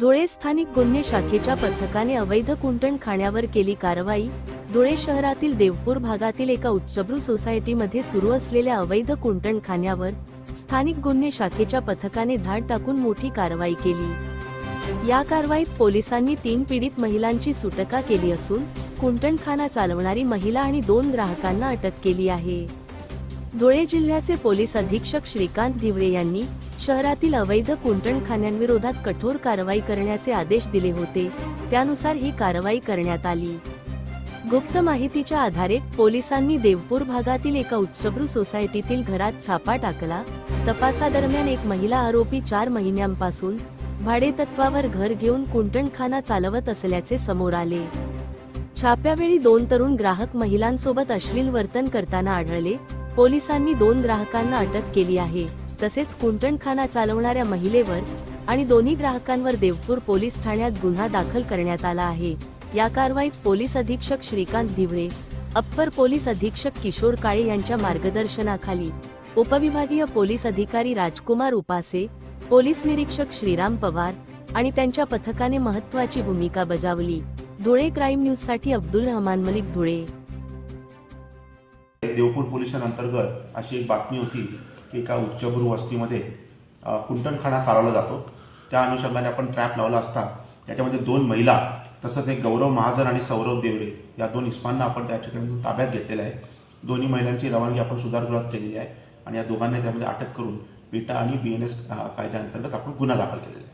धुळे स्थानिक गुन्हे शाखेच्या पथकाने अवैध कुंटण खाण्यावर केली कारवाई धुळे शहरातील देवपूर भागातील एका उच्चभ्रू सोसायटीमध्ये सुरू असलेल्या अवैध कुंटण खाण्यावर स्थानिक गुन्हे शाखेच्या पथकाने धाड टाकून मोठी कारवाई केली. या कारवाईत पोलिसांनी तीन पीडित महिलांची सुटका केली असून कुंटणखाना चालवणारी महिला आणि दोन ग्राहकांना अटक केली आहे. धुळे जिल्ह्याचे पोलीस अधीक्षक श्रीकांत धिवरे यांनी शहरातील अवैध कुंटणखान्यांविरोधात कठोर कारवाई करण्याचे आदेश दिले होते. त्यानुसार ही कारवाई करण्यात आली. गुप्त माहितीच्या आधारे पोलिसांनी देवपूर भागातील एका उच्चभ्रू सोसायटीतील घरात छापा टाकला. तपासादरम्यान एक महिला आरोपी चार महिन्यांपासून भाडेतत्वावर घर घेऊन कुंटणखाना चालवत असल्याचे समोर आले. छाप्यावेळी दोन तरुण ग्राहक महिलांसोबत अश्लील वर्तन करताना आढळले. पोलिसांनी दोन ग्राहकांना अटक केली आहे. तसेच कुंटणखाना चालवणाऱ्या महिलेवर आणि दोन्ही ग्राहकांवर देवपूर पोलीस ठाण्यात गुन्हा दाखल करण्यात आला आहे. या कारवाईत पोलीस अधीक्षक श्रीकांत धिवळे अप्पर पोलीस अधीक्षक किशोर काळे यांच्या मार्गदर्शनाखाली उपविभागीय पोलीस अधिकारी राजकुमार उपासे पोलीस निरीक्षक श्रीराम पवार आणि त्यांच्या पथकाने महत्वाची भूमिका बजावली. धुळे क्राईम न्यूजसाठी अब्दुल रहमान मलिक धुळे. देवपूर पोलिसांअंतर्गत अशी एक बातमी होती की एका उच्चभ्रू वस्तीमध्ये कुंटणखाना चालवला जातो. त्या अनुषंगाने आपण ट्रॅप लावला असता त्याच्यामध्ये दोन महिला तसंच एक गौरव महाजन आणि सौरव देवरे या दोन इस्मांना आपण त्या ठिकाणी ताब्यात घेतलेलं आहे. दोन्ही महिलांची रवानगी आपण सुधारगृहात केलेली आहे आणि या दोघांना त्यामध्ये अटक करून पेटा आणि बी एन एस कायद्याअंतर्गत आपण गुन्हा दाखल केलेला आहे.